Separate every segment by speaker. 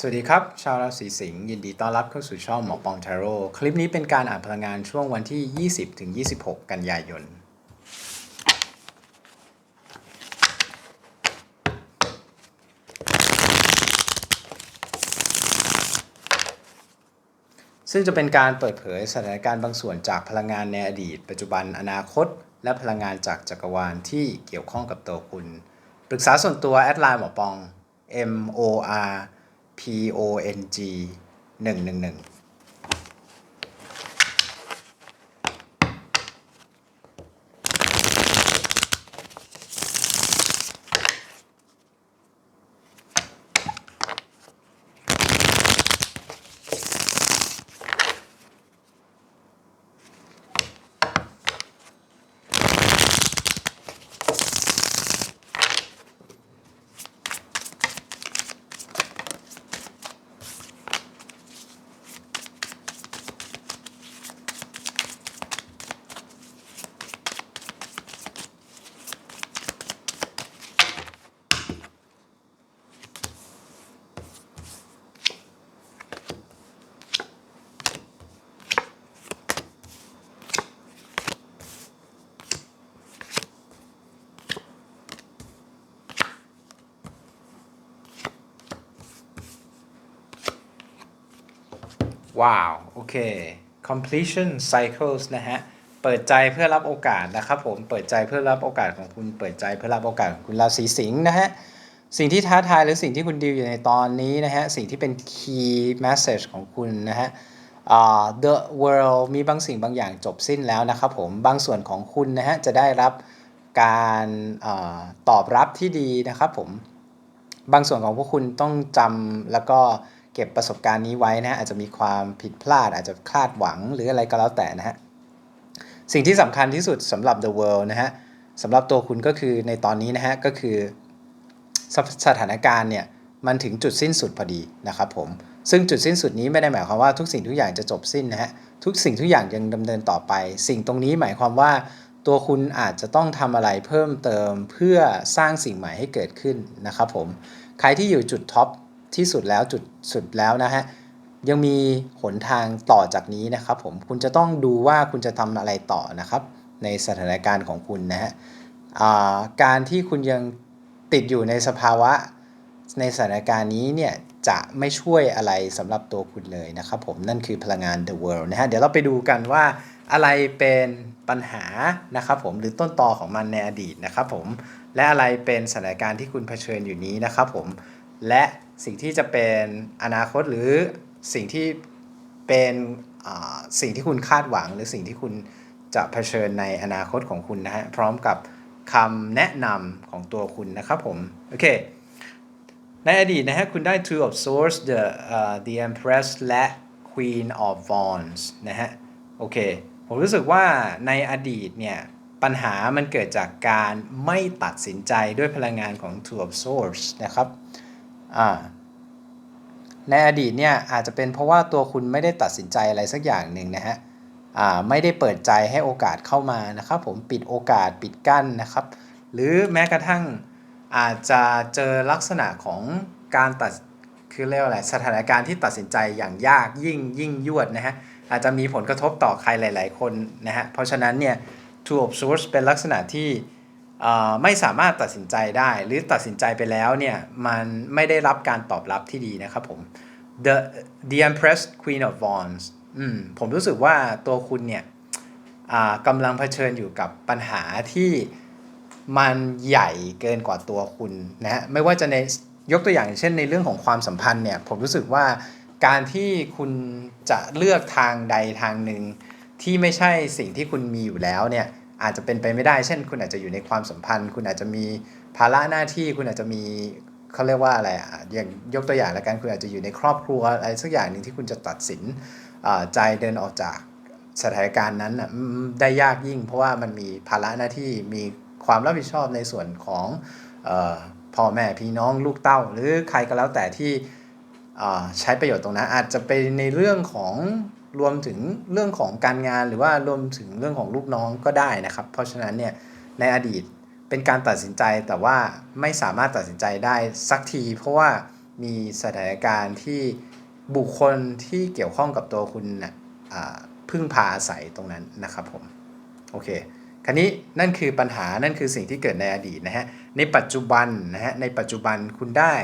Speaker 1: สวัสดีครับ ชาวราศีสิงห์ยินดีต้อนรับเข้าสู่ช่องหมอปองทาโร่คลิปนี้เป็นการอ่านพลังงานช่วงวันที่ 20ถึง26 กันยายน ซึ่งจะเป็นการเปิดเผยสถานการณ์บางส่วนจากพลังงานในอดีต ปัจจุบันอนาคต และพลังงานจากจักรวาลที่เกี่ยวข้องกับตัวคุณ ปรึกษาส่วนตัวแอดไลน์หมอปอง M O R P O N G 111 ว้าว โอเค completion cycles นะฮะ เปิดใจเพื่อรับโอกาสนะครับผม เปิดใจเพื่อรับโอกาสของคุณ เปิดใจเพื่อรับโอกาสของคุณราศีสิงห์นะฮะ สิ่งที่ท้าทายหรือสิ่งที่คุณดีลอยู่ในตอนนี้นะฮะ สิ่งที่เป็น key message ของคุณนะฮะอ่า the world มีบางสิ่งบางอย่างจบสิ้นแล้วนะครับผม บางส่วนของคุณนะฮะ จะได้รับการอตอบรับที่ดีนะครับผม บางส่วนของพวกคุณต้องจำแล้วก็ เก็บประสบการณ์นี้ไว้นะฮะอาจจะมีความผิดพลาด อาจจะคาดหวังหรืออะไรก็แล้วแต่นะฮะสิ่งที่สำคัญที่สุดสำหรับ the world นะฮะสำหรับตัวคุณก็คือในตอนนี้นะฮะก็คือสสถานการณ์เนี่ยมันถึงจุดสิ้นสุดพอดีนะครับผมซึ่งจุดสิ้นสุดนี้ไม่ได้หมายความว่าทุกสิ่งทุกอย่างจะจบสิ้นนะฮะทุกสิ่งทุกอย่างยังดำเนินต่อไป สิ่งตรงนี้หมายความว่าตัวคุณอาจจะต้องทำอะไรเพิ่มเติมเพื่อสร้างสิ่งใหม่ให้เกิดขึ้นนะครับผมใครที่อยู่จุดท็อป ที่สุดแล้วจุดสุดแล้วนะฮะยังมีหนทางต่อจากนี้นะครับผมคุณจะต้องดูว่าคุณจะทำอะไรต่อนะครับ ในสถานการณ์ของคุณนะฮะาการที่คุณยังติดอยู่ในสภาวะในสถานการณ์นี้เนี่ยจะไม่ช่วยอะไรสำหรับตัวคุณเลยนะครับผมนั่นคือพลังงาน the world นะฮะเดี๋ยวเราไปดูกันว่าอะไรเป็นปัญหานะครับผมหรือต้นตอของมันในอดีตนะครับผมและอะไรเป็นสถานการณ์ที่คุณเผชิญอยู่นี้นะครับผม และสิ่งที่จะเป็นอนาคตหรือสิ่งที่เป็นอ่าสิ่งที่คุณคาดหวัง หรือสิ่งที่คุณจะเผชิญในอนาคตของคุณนะฮะพร้อมกับคำแนะนำของตัวคุณนะครับผมโอเคในอดีตนะฮะคุณได้ Two of Swords the uh, the Empress และ Queen of Wands นะฮะโอเคผมรู้สึกว่าในอดีตเนี่ยปัญหามันเกิดจากการไม่ตัดสินใจด้วยพลังงานของ Two of Swords นะครับ อ่าในอดีตเนี่ยอาจจะเป็นเพราะว่าตัวคุณไม่ได้ตัดสินใจอะไรสักอย่างหนึ่งนะฮะอ่าไม่ได้เปิดใจให้โอกาสเข้ามานะครับ ผมปิดโอกาสปิดกั้นนะครับ หรือแม้กระทั่งอาจจะเจอลักษณะของการตัดคือเรียกว่าอะไรสถานการณ์ที่ตัดสินใจอย่างยากยิ่งยิ่งยวดนะฮะอาจจะมีผลกระทบต่อใครหลาย ๆ คนนะฮะเพราะฉะนั้นเนี่ย Two of Swords เป็นลักษณะที่ ไม่สามารถตัดสินใจได้ หรือตัดสินใจไปแล้วเนี่ยมันไม่ได้รับการตอบรับที่ดีนะครับผม The The Empress Queen of Wands อืมผมรู้สึกว่าตัวคุณเนี่ยอ่ากำลังเผชิญอยู่กับปัญหาที่มันใหญ่เกินกว่าตัวคุณนะฮะไม่ว่าจะในยกตัวอย่างเช่นในเรื่องของความสัมพันธ์เนี่ยผมรู้สึกว่าการที่คุณจะเลือกทางใดทางหนึ่งที่ไม่ใช่สิ่งที่คุณมีอยู่แล้วเนี่ย อาจจะเป็นไปไม่ได้ เช่น คุณอาจจะอยู่ในความสัมพันธ์ คุณอาจจะมีภาระหน้าที่ คุณอาจจะมีเขาเรียกว่าอะไรอะอย่างยกตัวอย่างแล้วกันคุณอาจจะอยู่ในครอบครัวอะไรสักอย่างหนึ่งที่คุณจะตัดสินใจเดินออกจากสถานการณ์นั้นได้ยากยิ่ง เพราะว่ามันมีภาระหน้าที่มีความรับผิดชอบในส่วนของออพ่อแม่พี่น้องลูกเต้า หรือใครก็แล้วแต่ที่ใช้ประโยชน์ตรงนั้นอาจจะเป็นในเรื่องของ รวมถึงเรื่องของการงานหรือว่ารวมถึงเรื่องของลูกน้องก็ได้นะครับ เพราะฉะนั้นเนี่ยในอดีตเป็นการตัดสินใจแต่ว่าไม่สามารถตัดสินใจได้สักที เพราะว่ามีสถานการณ์ที่บุคคลที่เกี่ยวข้องกับตัวคุณนะ่ะพึ่งพาอาศัยตรงนั้นนะครับผมโอเคคราวนี้นั่นคือปัญหานั่นคือสิ่งที่เกิดในอดีตนะฮะในปัจจุบันนะฮะในปัจจุบันคุณได้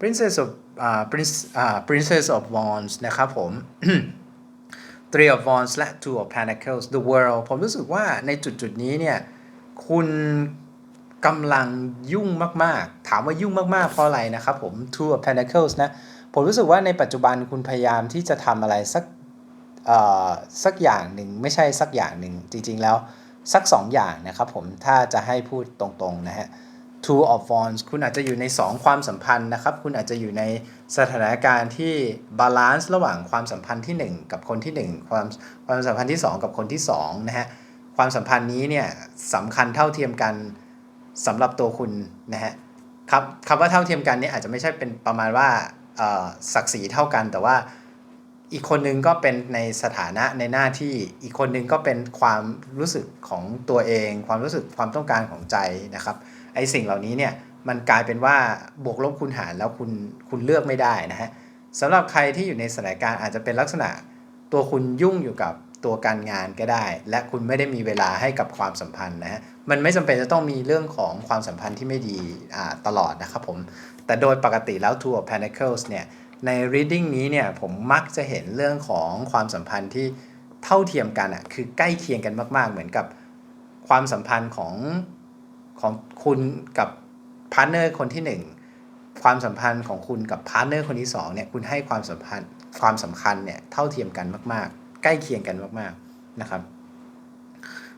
Speaker 1: Princess of อ่า Prince อ่า Princess of Wands นะครับผม Three of Wands และ Two of Pentacles The World ผมรู้สึกว่าในจุดจุดนี้เนี่ยคุณกำลังยุ่งมากๆ ถามว่ายุ่งมากๆ เพราะอะไรนะครับผม Two of Pentacles นะ ผมรู้สึกว่าในปัจจุบันคุณพยายามที่จะทำอะไรสักสักอย่างหนึ่งไม่ใช่สักอย่างหนึ่งจริงๆแล้วสัก 2 อย่างนะครับผมถ้าจะให้พูดตรงๆนะฮะ Two of Wands คุณอาจจะอยู่ใน 2 ความสัมพันธ์นะครับ คุณอาจจะอยู่ในสถานการณ์ที่บาลานซ์ระหว่างความสัมพันธ์ที่ 1 กับคนที่ 1 ความความสัมพันธ์ที่ 2 กับคนที่2นะฮะ ความสัมพันธ์นี้เนี่ยสำคัญเท่าเทียมกันสำหรับตัวคุณนะฮะครับคำว่าเท่าเทียมกันเนี่ยอาจจะไม่ใช่เป็นประมาณว่าศักดิ์ศรีเท่ากัน แต่ว่าอีกคนนึงก็เป็นในสถานะในหน้าที่อีกคนนึงก็เป็นความรู้สึกของตัวเอง ความรู้สึกความต้องการของใจนะครับ ไอ้สิ่งเหล่านี้เนี่ยมันกลายเป็นว่าบวกลบคูณหารแล้วคุณคุณเลือกไม่ได้นะฮะสำหรับใครที่อยู่ในสถานการณ์อาจจะเป็นลักษณะตัวคุณยุ่งอยู่กับตัวการงานก็ได้ และคุณไม่ได้มีเวลาให้กับความสัมพันธ์นะฮะมันไม่จำเป็นจะต้องมีเรื่องของความสัมพันธ์ที่ไม่ดีอ่าตลอดนะครับผม แต่โดยปกติแล้ว Two of Pentacles เนี่ยใน reading นี้เนี่ยผมมักจะเห็นเรื่องของความสัมพันธ์ที่เท่าเทียมกันอะ่ะคือใกล้เคียงกันมาก ๆ เหมือนกับความสัมพันธ์ของ ของคุณกับพาร์ทเนอร์คนที่หนึ่งความสัมพันธ์ของคุณกับพาร์ทเนอร์คนที่สองเนี่ยคุณให้ความสัมพันธ์ความสำคัญเนี่ยเท่าเทียมกันมาก ๆ ใกล้เคียงกันมากๆนะครับ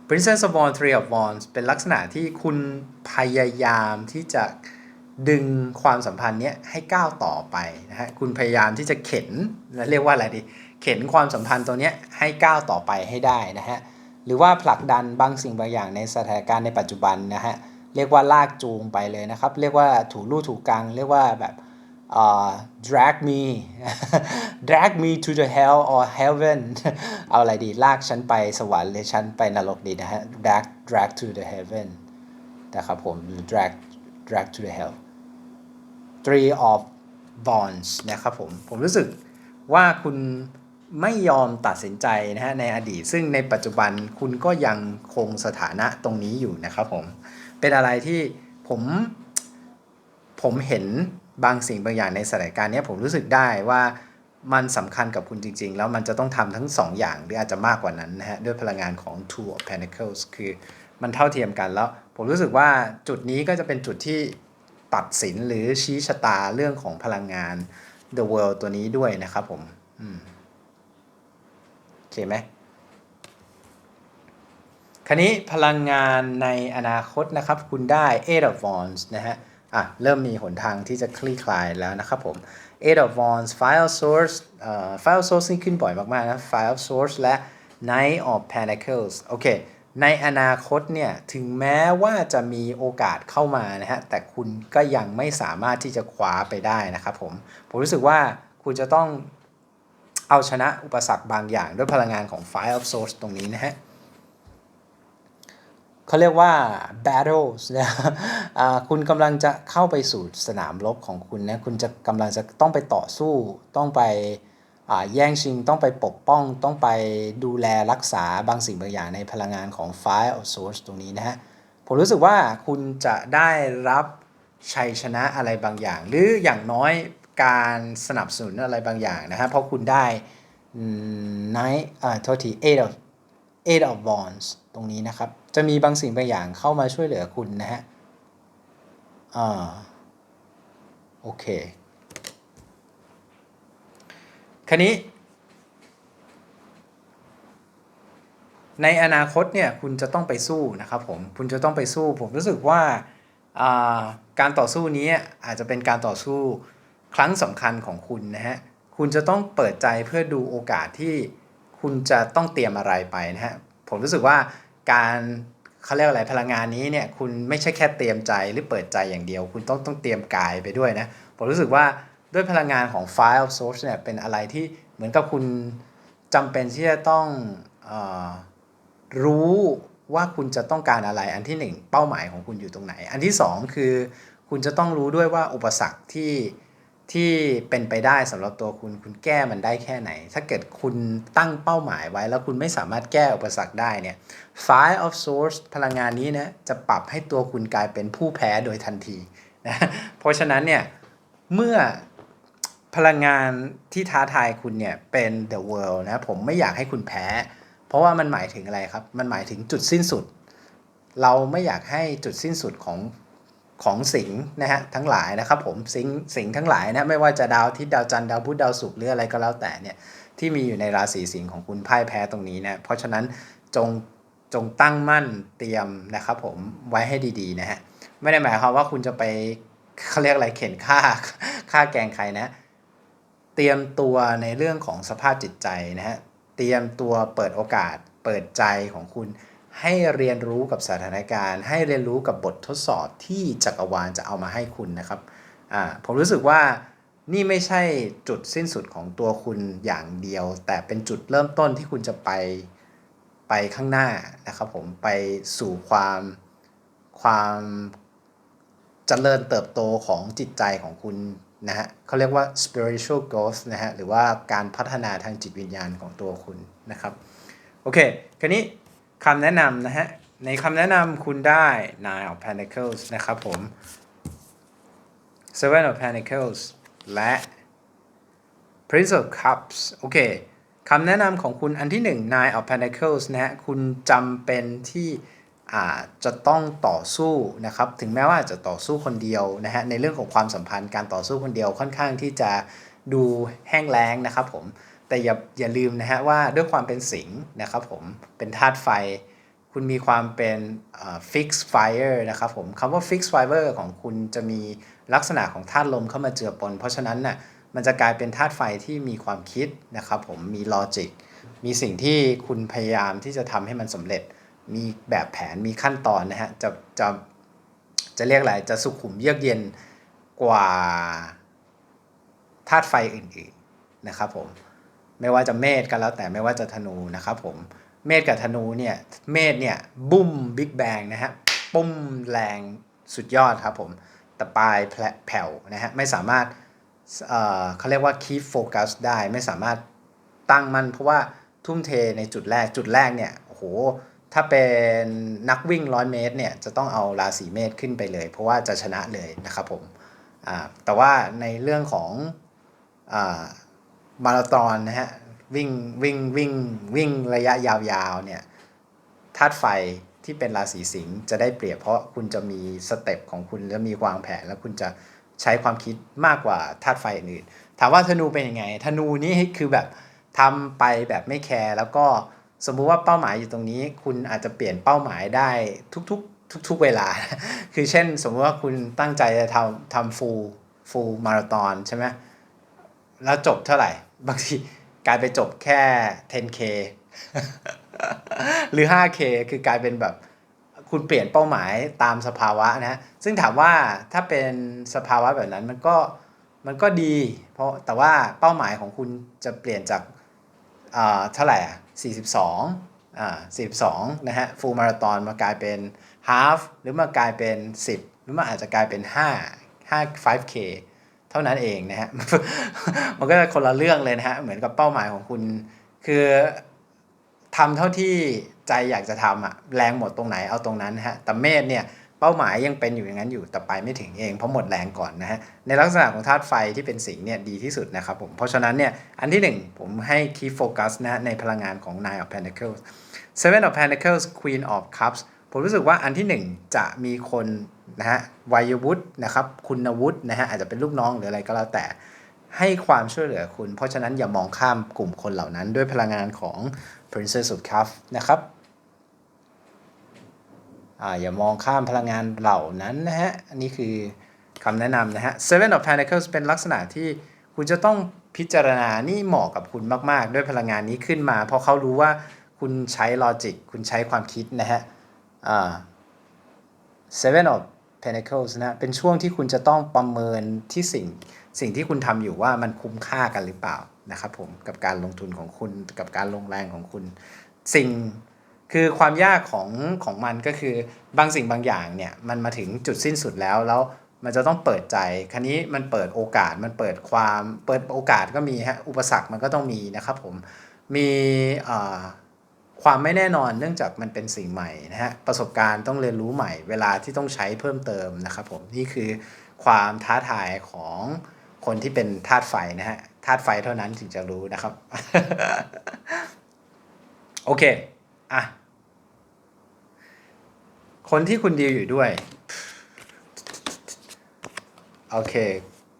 Speaker 1: Princess of Wands Three of Wands เป็นลักษณะที่คุณพยายามที่จะดึงความสัมพันธ์เนี้ยให้ก้าวต่อไปนะฮะคุณพยายามที่จะเข็นเรียกว่าอะไรดี เข็นความสัมพันธ์ตัวเนี้ยให้ก้าวต่อไปให้ได้นะฮะ หรือว่าผลักดันบางสิ่งบางอย่างในสถานการณ์ในปัจจุบันนะฮะเรียกว่าลากจูงไปเลยนะครับ เรียกว่าถูลู่ถูกลางเรียกว่าแบบเอ่อ drag me drag me to the hell or heaven เอาอะไรดีลากฉันไปสวรรค์หรือฉันไปนรกดีนะฮะ drag drag to the heaven นะครับผม drag drag to the hell three of bonds นะครับผม ผมรู้สึกว่าคุณ ไม่ยอมตัดสินใจนะฮะในอดีต ซึ่งในปัจจุบันคุณก็ยังคงสถานะตรงนี้อยู่นะครับผม เป็นอะไรที่ผมผมเห็นบางสิ่งบางอย่างในสถานการณ์นี้ผมรู้สึกได้ว่ามันสำคัญกับคุณจริง ๆ แล้วมันจะต้องทำทั้งสองอย่างหรืออาจจะมากกว่านั้นนะฮะด้วยพลังงานของ Two of Pentacles คือมันเท่าเทียมกันแล้ว ผมรู้สึกว่าจุดนี้ก็จะเป็นจุดที่ตัดสินหรือชี้ชะตาเรื่องของพลังงาน The World ตัวนี้ด้วยนะครับผม อืม โอเคไหมคราวนี้พลังงานในอนาคตนะครับคุณได้ Eight of Wands นะฮะอะเริ่มมีหนทางที่จะคลี่คลายแล้วนะครับผม Eight of Wands File Source เอ่อ File Source นี่ขึ้นบ่อยมากๆนะ File Source และ Knight of Pentacles โอเค ในอนาคตเนี่ย ถึงแม้ว่าจะมีโอกาสเข้ามานะฮะ แต่คุณก็ยังไม่สามารถที่จะคว้าไปได้นะครับผม ผมรู้สึกว่าคุณจะต้อง เอาชนะอุปสรรคบางอย่างด้วยพลังงานของ File of Source ตรงนี้นะฮะเขาเรียกว่า battles นะคุณกำลังจะเข้าไปสู่สนามรบของคุณนะ คุณจะกำลังจะต้องไปต่อสู้ ต้องไปแย่งชิง ต้องไปปกป้อง ต้องไปดูแลรักษาบางสิ่งบางอย่างในพลังงานของ Fire of Source ตรงนี้นะฮะ ผมรู้สึกว่าคุณจะได้รับชัยชนะอะไรบางอย่าง หรืออย่างน้อย การสนับสนุนอะไรบางอย่างนะฮะเพราะคุณได้ Knight อ่าโทษที Eight of Eight of Wands ตรงนี้นะครับ จะมีบางสิ่งบางอย่างเข้ามาช่วยเหลือคุณนะฮะอ่าโอเคคราวนี้ ในอนาคตเนี่ยคุณจะต้องไปสู้นะครับผมคุณจะต้องไปสู้ ผมรู้สึกว่าอ่าการต่อสู้นี้อาจจะเป็นการต่อสู้ ครั้งสำคัญของคุณนะฮะ คุณจะต้องเปิดใจเพื่อดูโอกาสที่คุณจะต้องเตรียมอะไรไปนะฮะ ผมรู้สึกว่าการเขาเรียกอะไรพลังงานนี้เนี่ยคุณไม่ใช่แค่เตรียมใจหรือเปิดใจอย่างเดียว คุณต้องต้องเตรียมกายไปด้วยนะ ผมรู้สึกว่าด้วยพลังงานของ File of Source เนี่ยเป็นอะไรที่เหมือนกับคุณจำเป็นที่จะต้องออรู้ว่าคุณจะต้องการอะไรอันที่หนึ่งเป้าหมายของคุณอยู่ตรงไหน อันที่สองคือ คุณจะต้องรู้ด้วยว่าอุปสรรคที่ ที่เป็นไปได้สำหรับตัวคุณคุณแก้มันได้แค่ไหน ถ้าเกิดคุณตั้งเป้าหมายไว้ แล้วคุณไม่สามารถแก้อุปสรรคได้เนี่ย Five of Swords พลังงานนี้นะจะปรับให้ตัวคุณกลายเป็นผู้แพ้โดยทันทีนะเพราะฉะนั้นเนี่ยเมื่อพลังงานที่ท้าทายคุณเนี่ยเป็น the world นะผมไม่อยากให้คุณแพ้ เพราะว่ามันหมายถึงอะไรครับ มันหมายถึงจุดสิ้นสุด เราไม่อยากให้จุดสิ้นสุดของ ของสิงห์นะฮะทั้งหลายนะครับผมสิงห์สิงห์ทั้งหลายนะไม่ว่าจะดาวทิตย์ดาวจันทร์ดาวพุธดาวศุกร์หรืออะไรก็แล้วแต่เนี่ยที่มีอยู่ในราศีสิงห์ของคุณพ่ายแพ้ตรงนี้นะเพราะฉะนั้นจงจงตั้งมั่นเตรียมนะครับผมไว้ให้ดีๆนะฮะไม่ได้หมายความว่าคุณจะไปเขาเรียกอะไรเข็นฆ่าฆ่าแกงใครนะ เตรียมตัวในเรื่องของสภาพจิตใจนะฮะเตรียมตัวเปิดโอกาสเปิดใจของคุณ ให้เรียนรู้กับสถานการณ์ ให้เรียนรู้กับบททดสอบที่จักรวาลจะเอามาให้คุณนะครับผมรู้สึกว่านี่ไม่ใช่จุดสิ้นสุดของตัวคุณอย่างเดียว แต่เป็นจุดเริ่มต้นที่คุณจะไปไปข้างหน้านะครับผมไปสู่ความความเจริญเติบโตของจิตใจของคุณนะฮะเขาเรียกว่า spiritual growth นะฮะหรือว่าการพัฒนาทางจิตวิญญาณของตัวคุณนะครับ โอเค คราวนี้ คำแนะนำนะฮะ ในคำแนะนำคุณได้ Nine of Pentacles นะครับผม Seven of Pentacles และ Prince of Cups โอเคคำแนะนำของคุณอันที่ 1 Nine of Pentacles นะฮะ คุณจำเป็นที่อาจจะต้องต่อสู้นะครับ ถึงแม้ว่าจะต่อสู้คนเดียวนะฮะ ในเรื่องของความสัมพันธ์การต่อสู้คนเดียวค่อนข้างที่จะดูแห้งแล้งนะครับผม แต่อย่าอย่าลืมนะฮะว่าด้วยความเป็นสิงนะครับผมเป็นธาตุไฟ คุณมีความเป็นฟิกซ์ไฟเออร์นะครับผมคำว่าฟิกซ์ไฟเออร์ของคุณจะมีลักษณะของธาตุลมเข้ามาเจือปน เพราะฉะนั้นน่ะมันจะกลายเป็นธาตุไฟที่มีความคิดนะครับผมมีลอจิกมีสิ่งที่คุณพยายามที่จะทำให้มันสำเร็จ มีแบบแผนมีขั้นตอนนะฮะจะจะจะเรียกอะไรจะสุขุมเยือกเย็นกว่าธาตุไฟอื่นๆนะครับผม ไม่ว่าจะเมษก็แล้วแต่ไม่ว่าจะธนูนะครับผมเมษกับธนูเนี่ยเมษเนี่ยบุ้มบิ๊กแบงนะฮะปุ้มแรงสุดยอดครับผมแต่ปลายแผลแผ่วนะฮะไม่สามารถเอ่อเขาเรียกว่า keep focus ได้ไม่สามารถตั้งมันเพราะว่าทุ่มเทในจุดแรกจุดแรกเนี่ยโหถ้าเป็นนักวิ่งร้อยเมตรเนี่ยจะต้องเอาราศีเมษขึ้นไปเลย เพราะว่าจะชนะเลยนะครับผมอ่าแต่ว่าในเรื่องของอ่า มาราธอนนะฮะวิ่งวิ่งวิ่งวิ่งระยะยาวๆเนี่ยธาตุไฟที่เป็นราศีสิงห์จะได้เปรียบเพราะคุณจะมีสเต็ปของคุณและมีวางแผน แล้วคุณจะใช้ความคิดมากกว่าธาตุไฟอื่น ถามว่าธนูเป็นยังไง ธนูนี่คือแบบทำไปแบบไม่แคร์แล้วก็สมมุติว่าเป้าหมายอยู่ตรงนี้ คุณอาจจะเปลี่ยนเป้าหมายได้ทุกๆ ทุกๆเวลา คือเช่น สมมติว่าคุณตั้งใจจะทำทำฟูลฟูลมาราธอนใช่ไหมแล้วจบเท่าไหร่ บางทีกลายไปจบแค่ 10k หรือ 5k คือกลายเป็นแบบคุณเปลี่ยนเป้าหมายตามสภาวะนะฮะซึ่งถามว่าถ้าเป็นสภาวะแบบนั้นมันก็มันก็ดี เพราะแต่ว่าเป้าหมายของคุณจะเปลี่ยนจากอ่าเท่าไหร่อะ42อ่า42นะฮะฟูลมาราธอนมากลายเป็นฮาฟหรือมากลายเป็น 10 หรือมันอาจจะกลายเป็น 5 5 5k เท่านั้นเองนะฮะ มันก็จะคนละเรื่องเลยนะฮะ เหมือนกับเป้าหมายของคุณ คือทำเท่าที่ใจอยากจะทำอะแรงหมดตรงไหนเอาตรงนั้นนะฮะ แต่เมษเนี่ยเป้าหมายยังเป็นอยู่อย่างนั้นอยู่แต่ไปไม่ถึงเองเพราะหมดแรงก่อนนะฮะ ในลักษณะของธาตุไฟที่เป็นสิงเนี่ยดีที่สุดนะครับผม เพราะฉะนั้นเนี่ยอันที่หนึ่งผมให้ key focus นะฮะในพลังงานของ nine of pentacles seven of pentacles queen of cups ผมรู้สึกว่าอันที่หนึ่งจะมีคนนะฮะวัยวุฒินะครับ คุณวุฒินะฮะอาจจะเป็นลูกน้องหรืออะไรก็แล้วแต่ให้ความช่วยเหลือคุณ เพราะฉะนั้นอย่ามองข้ามกลุ่มคนเหล่านั้นด้วยพลังงานของ Princess of Cups นะครับอ่าอย่ามองข้ามพลังงานเหล่านั้นนะฮะ อันนี้คือคำแนะนำนะฮะ Seven of Pentacles เป็นลักษณะที่คุณจะต้องพิจารณานี่เหมาะกับคุณมาก ๆ ด้วยพลังงานนี้ขึ้นมา เพราะเขารู้ว่าคุณใช้ลอจิก คุณใช้ความคิดนะฮะ Seven of Pentacles นะเป็นช่วงที่คุณจะต้องประเมินที่สิ่งสิ่งที่คุณทำอยู่ว่ามันคุ้มค่ากันหรือเปล่านะครับผมกับการลงทุนของคุณกับการลงแรงของคุณ สิ่งคือความยากของของมันก็คือบางสิ่งบางอย่างเนี่ยมันมาถึงจุดสิ้นสุดแล้วแล้วมันจะต้องเปิดใจ คราวนี้มันเปิดโอกาส มันเปิดความ เปิดโอกาสก็มีฮะ อุปสรรคมันก็ต้องมีนะครับผม มีอ่อ ความไม่แน่นอนเนื่องจากมันเป็นสิ่งใหม่นะฮะประสบการณ์ต้องเรียนรู้ใหม่ เวลาที่ต้องใช้เพิ่มเติมนะครับผมนี่คือความท้าทายของคนที่เป็นธาตุไฟนะฮะธาตุไฟเท่านั้นถึงจะรู้นะครับ โอเคอะคนที่คุณดีอยู่ด้วย โอเค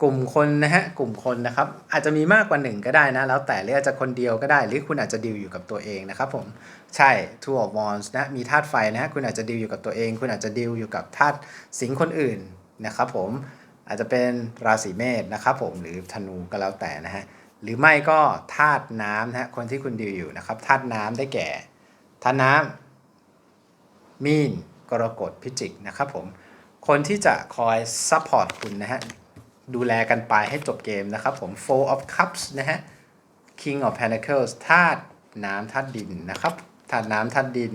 Speaker 1: กลุ่มคนนะฮะกลุ่มคนนะครับอาจจะมีมากกว่าหนึ่งก็ได้นะ แล้วแต่หรืออาจจะคนเดียวก็ได้ หรือคุณอาจจะดีลอยู่กับตัวเองนะครับผมใช่ Two of Wands นะมีธาตุไฟนะฮะคุณอาจจะดีลอยู่กับตัวเอง คุณอาจจะดีลอยู่กับธาตุสิงคนอื่นนะครับผมอาจจะเป็นราศีเมษนะครับผมหรือธนูก็แล้วแต่นะฮะหรือไม่ก็ธาตุน้ำนะฮะคนที่คุณดีลอยู่นะครับธาตุน้ำได้แก่ธาตุน้ำมีนกรกฎพิจิกนะครับผมคนที่จะคอยซัพพอร์ตคุณนะฮะ ดูแลกันไปให้จบเกมนะครับผม Four of Cups นะฮะ King of Pentacles ธาตุน้ำธาตุดินนะครับธาตุน้ำธาตุดิน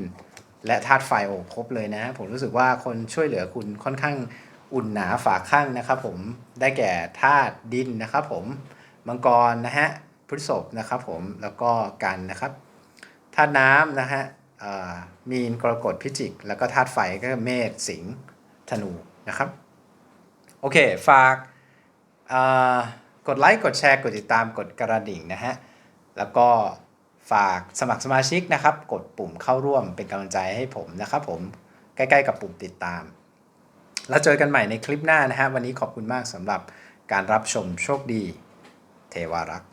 Speaker 1: และธาตุไฟโอ้ครบเลยนะ ผมรู้สึกว่าคนช่วยเหลือคุณค่อนข้างอุ่นหนาฝาข้างนะครับผมได้แก่ธาตุดินนะครับผมมังกรนะฮะพฤษภนะครับผมแล้วก็กันนะครับธาตุน้ำนะฮะมีนกรกฎพิจิก แล้วก็ธาตุไฟก็เมษสิงห์ธนูนะครับ โอเค ฝาก กดไลค์กดแชร์ กดติดตามกดกระดิ่งนะฮะ แล้วก็ฝากสมัครสมาชิกนะครับ กดปุ่มเข้าร่วมเป็นกำลังใจให้ผมนะครับผมใกล้ๆกับปุ่มติดตาม แล้วเจอกันใหม่ในคลิปหน้านะฮะ วันนี้ขอบคุณมากสำหรับการรับชมโชคดี เทวารักษ์